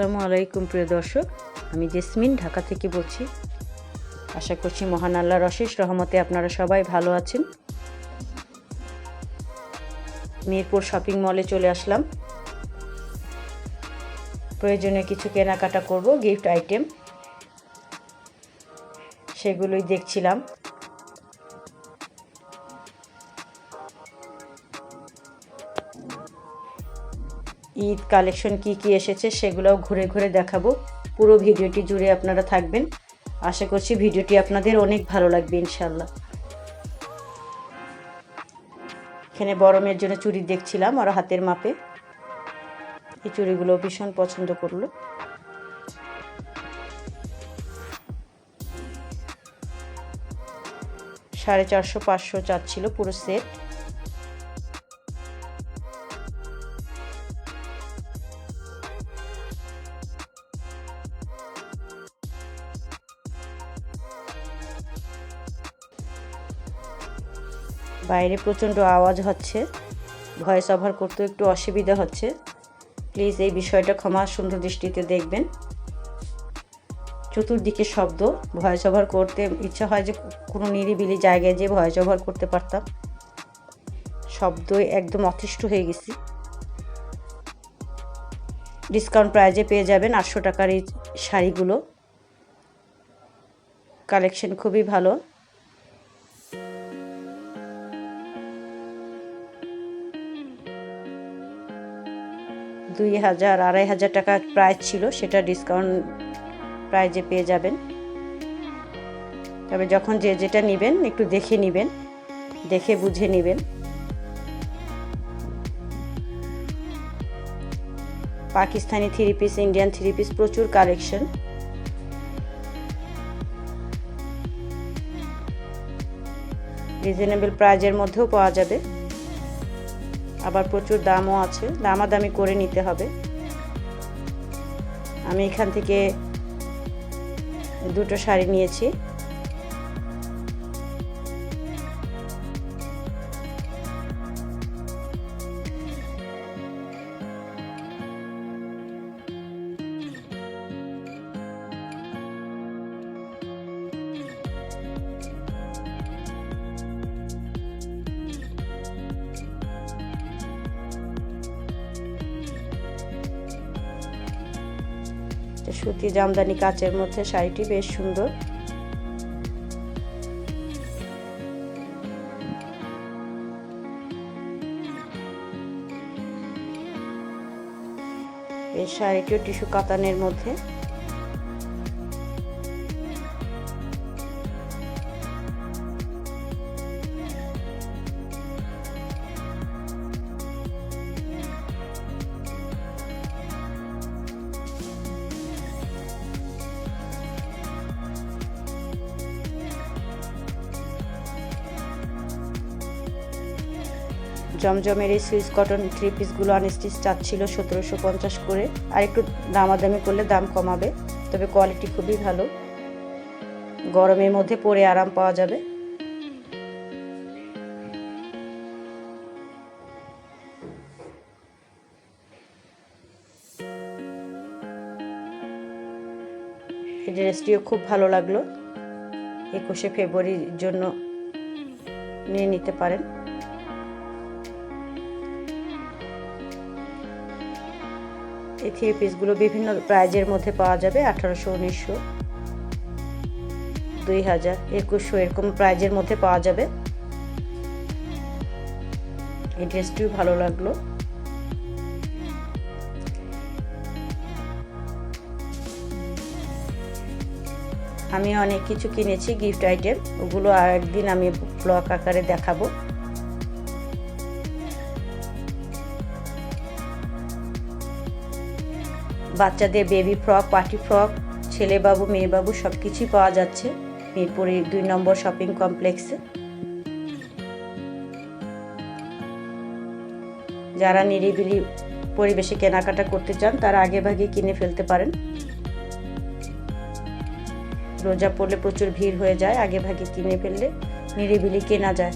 আসসালামু আলাইকুম, প্রিয় দর্শক। আমি জেসমিন ঢাকা থেকে বলছি, আশা করছি মহান আল্লাহর অশেষ রহমতে আপনারা সবাই ভালো আছেন। মিরপুর শপিং মলে চলে আসলাম। প্রয়োজনীয় কিছু কেনাকাটা করব, গিফট আইটেম। সেগুলোই দেখছিলাম। ঈদ কালেকশন কি কি এসেছে সেগুলোও ঘুরে ঘুরে দেখাবো। পুরো ভিডিওটি জুড়ে আপনারা থাকবেন। আশা করছি ভিডিওটি আপনাদের অনেক ভালো লাগবে ইনশাল্লাহ এখানে বড় মেয়ের জন্য চুড়ি দেখছিলাম আর হাতের মাপে। এই চুড়িগুলো ভীষণ পছন্দ করল। সাড়ে চারশো পাঁচশো চাচ্ছিল পুরো সেট। বাইরে প্রচণ্ড আওয়াজ হচ্ছে। ভয়েস ওভার করতেও একটু অসুবিধা হচ্ছে। প্লিজ এই বিষয়টা ক্ষমা সুন্দর দৃষ্টিতে দেখবেন। চতুর্দিকে শব্দ, ভয়েস ওভার করতে ইচ্ছা হয় যে কোনো নিরিবিলি জায়গায় যেয়ে ভয়েস ওভার করতে পারতাম। শব্দ একদম অতিষ্ঠ হয়ে গেছি। ডিসকাউন্ট প্রাইজে পেয়ে যাবেন আটশো টাকার এই শাড়িগুলো। কালেকশন খুবই ভালো। দুই হাজার, আড়াই হাজার টাকা প্রাইস ছিল, সেটা ডিসকাউন্ট প্রাইজে পেয়ে যাবেন। তবে যখন যে যেটা নেবেন, একটু দেখে নেবেন, দেখে বুঝে নেবেন। Pakistani three piece Indian three piece প্রচুর কালেকশন রিজনেবল প্রাইজের মধ্যেও পাওয়া যাবে। আবার প্রচুর দামও আছে দামাদামি করে নিতে হবে। আমি এখান থেকে দুটো শাড়ি নিয়েছি। সুতি জামদানি কাচের মধ্যে শাড়িটি বেশ সুন্দর। এই শাড়িটিও টিস্যু কাতানের মধ্যে। জমজমের এই সুইচ কটন থ্রি পিসগুলো আনস্টিচ চাচ্ছিল সতেরোশো পঞ্চাশ করে। আর একটু দামাদামি করলে দাম কমাবে, তবে কোয়ালিটি খুবই ভালো। গরমের মধ্যে পরে আরাম পাওয়া যাবে। এই ড্রেসটিও খুব ভালো লাগল। একুশে ফেব্রুয়ারির জন্য নিয়ে নিতে পারেন। এই থ্রি পিসগুলো বিভিন্ন প্রাইজের মধ্যে পাওয়া যাবে, আঠারোশো, উনিশশো, দুই হাজার, একুশশো এরকম প্রাইজের মধ্যে পাওয়া যাবে। এই ড্রেসটিও ভালো লাগল। আমি অনেক কিছু কিনেছি, গিফট আইটেম। ওগুলো আর একদিন আমি ব্লক আকারে দেখাবো। বাচ্চাদের বেবি ফ্রক পার্টি ফ্রক ছেলে বাবু মেয়ে বাবু সব কিছুই পাওয়া যাচ্ছে মিরপুরে দুই নম্বর শপিং কমপ্লেক্সে যারা নিরিবিলি পরিবেশে কেনাকাটা করতে চান, তারা আগে ভাগে কিনে ফেলতে পারেন। রোজা পড়লে প্রচুর ভিড় হয়ে যায় আগে ভাগে কিনে ফেললে নিরিবিলি কেনা যায়।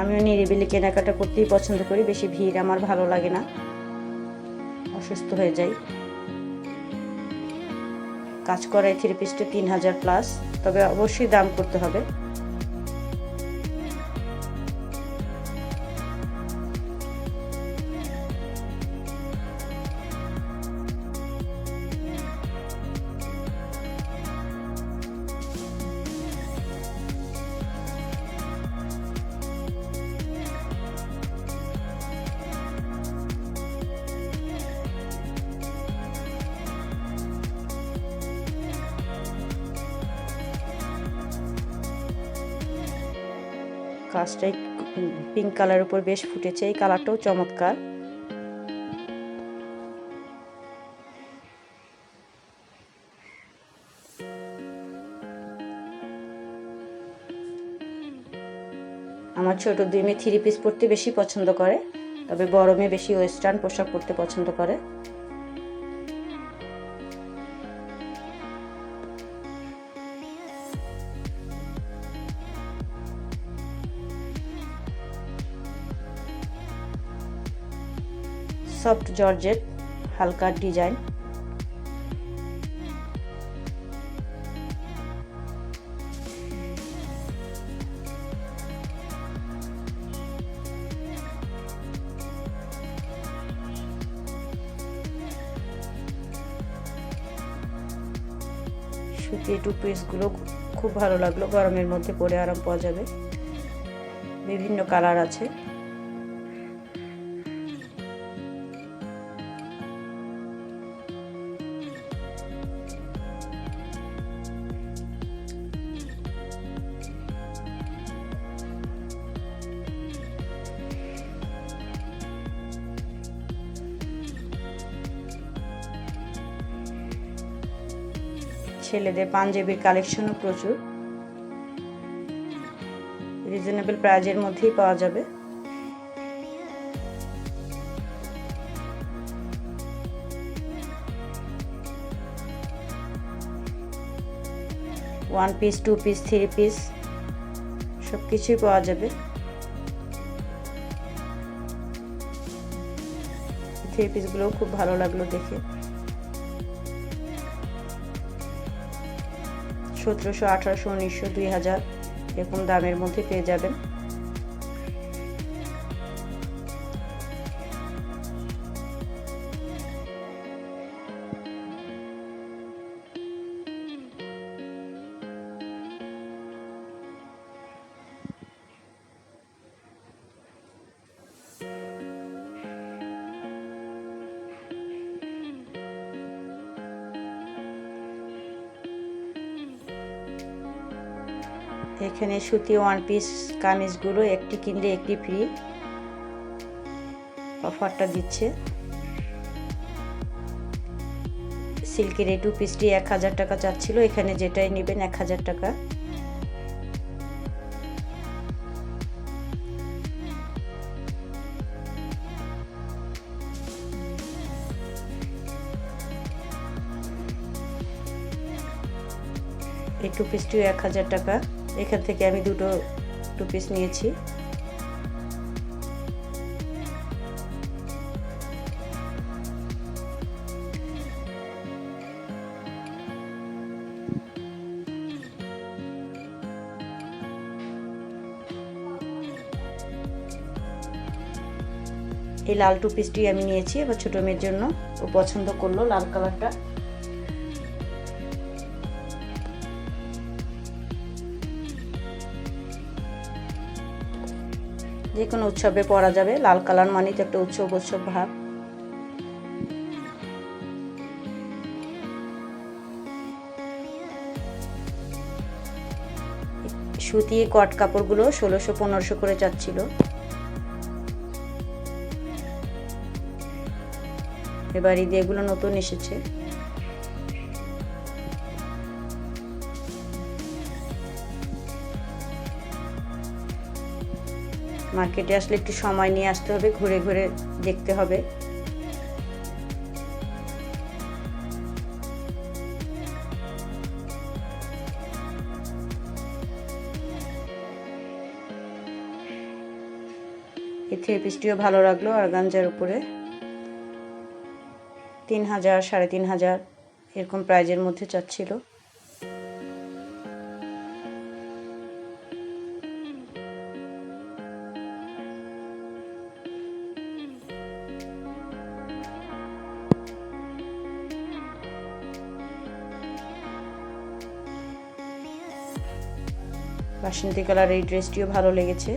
আমিও নিরিবিলি কেনাকাটা করতেই পছন্দ করি, বেশি ভিড় আমার ভালো লাগে না। অসুস্থ হয়ে যাই। কাজ করায় থ্রি পিসটা তিন হাজার প্লাস তবে অবশ্যই দাম করতে হবে। কাজটাই পিঙ্ক কালার উপর বেশ ফুটেছে। এই কালারটাও চমৎকার। আমার ছোট দুই মেয়ে থ্রি পিস পরতে বেশি পছন্দ করে, তবে মেয়ে বেশি ওয়েস্টার্ন পোশাক পরতে পছন্দ করে। সফট জর্জেট, হালকা ডিজাইন। সুতি টু পিসগুলো খুব ভালো লাগল, গরমের মধ্যে পরে আরাম পাওয়া যাবে। বিভিন্ন কালার আছে। ছেলেদের পাঞ্জাবির কালেকশনও প্রচুর। রিজনেবল প্রাইজের মধ্যেই পাওয়া যাবে। One piece two piece three piece সব কিছুই পাওয়া যাবে। থ্রি পিসগুলোও খুব ভালো লাগল দেখে। সতেরোশো আঠারোশো উনিশশো দুই হাজার এরকম দামের মধ্যে পেয়ে যাবেন। এখানে সুতি ওয়ান পিস কামিজগুলো, একটি কিনলে একটি ফ্রি অফারটা দিচ্ছে। সিল্কের এই টু পিসটি এক হাজার টাকা চাচ্ছিল, এখানে যেটাই নেবেন এক হাজার টাকা। এই টু পিসটিও এক হাজার টাকা। এখান থেকে আমি দুটো টু পিস নিয়েছি। এই লাল টু পিসটি আমি নিয়েছি, এবার ছোটো মেয়ের জন্য। ও পছন্দ করল লাল কালারটা যে কোনো উৎসবে পরা যাবে। লাল কালার মানে তো একটা উৎসব উৎসব ভাব। সুতি কট কাপড়গুলো ষোলোশো, পনেরোশো করে যাচ্ছিল এবার ঈদে এগুলো নতুন এসেছে। মার্কেটে আসলে একটু সময় নিয়ে আসতে হবে, ঘুরে ঘুরে দেখতে হবে। এই পিসটিও ভালো লাগল অর্গানজার উপরে। তিন হাজার, সাড়ে তিন হাজার এরকম প্রাইজের মধ্যে চাচ্ছিল। বাসন্তী কালার এই ড্রেসটিও ভালো লেগেছে।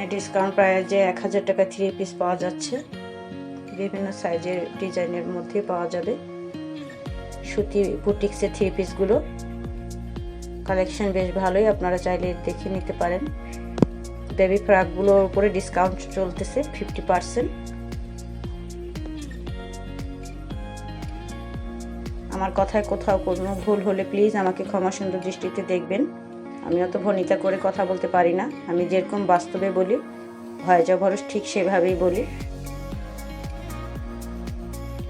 এখানে ডিসকাউন্ট প্রাইজে এক হাজার টাকা থ্রি পিস পাওয়া যাচ্ছে। বিভিন্ন সাইজের ডিজাইনের মধ্যে পাওয়া যাবে। সুতি বুটিক্সের থ্রি পিসগুলো কালেকশন বেশ ভালোই, আপনারা চাইলে দেখে নিতে পারেন। বেবি ফ্রকগুলোর উপরে ডিসকাউন্ট চলতেছে ফিফটি পার্সেন্ট আমার কথায় কোথাও কোনো ভুল হলে প্লিজ আমাকে ক্ষমা সুন্দর দৃষ্টিতে দেখবেন। আমি অত ভনিতা করে কথা বলতে পারি না। আমি যেরকম বাস্তবে বলি, ভয় যা ভরস ঠিক সেভাবেই বলি।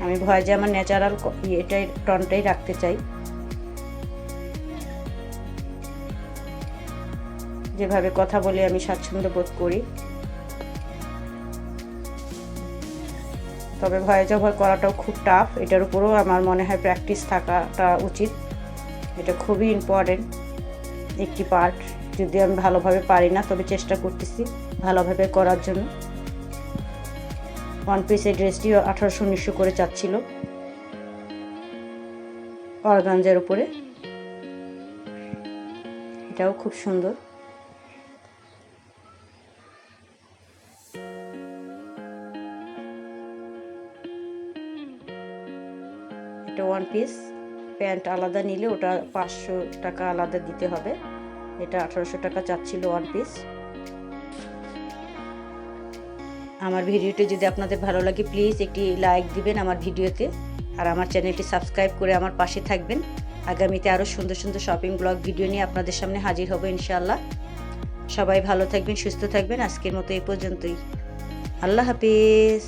আমি ভয় যে আমার ন্যাচারাল এটাই টনটাই রাখতে চাই। যেভাবে কথা বলে, আমি স্বাচ্ছন্দ্য বোধ করি। তবে ভয় ভয় করাটাও খুব টাফ এটার উপরেও আমার মনে হয় প্র্যাকটিস থাকাটা উচিত। এটা খুবই ইম্পর্টেন্ট একটি পার্ট যদি আমি ভালোভাবে পারি না, তবে চেষ্টা করতেছি ভালোভাবে করার জন্য। ওয়ান পিসের এই ড্রেসটিও আঠারোশো উনিশশো করে চাচ্ছিল অর্গানজার উপরে। এটাও খুব সুন্দর। এটা ওয়ান পিস প্যান্ট আলাদা নিলে ওটা পাঁচশো টাকা আলাদা দিতে হবে। এটা আঠারোশো টাকা চাচ্ছিল ওয়ান পিস আমার ভিডিওটি যদি আপনাদের ভালো লাগে প্লিজ একটি লাইক দিবেন আমার ভিডিওতে। আর আমার চ্যানেলটি সাবস্ক্রাইব করে আমার পাশে থাকবেন। আগামীতে আরও সুন্দর সুন্দর শপিং ব্লগ ভিডিও নিয়ে আপনাদের সামনে হাজির হব ইনশাআল্লাহ। সবাই ভালো থাকবেন, সুস্থ থাকবেন। আজকের মতো এই পর্যন্তই। আল্লাহ হাফিজ।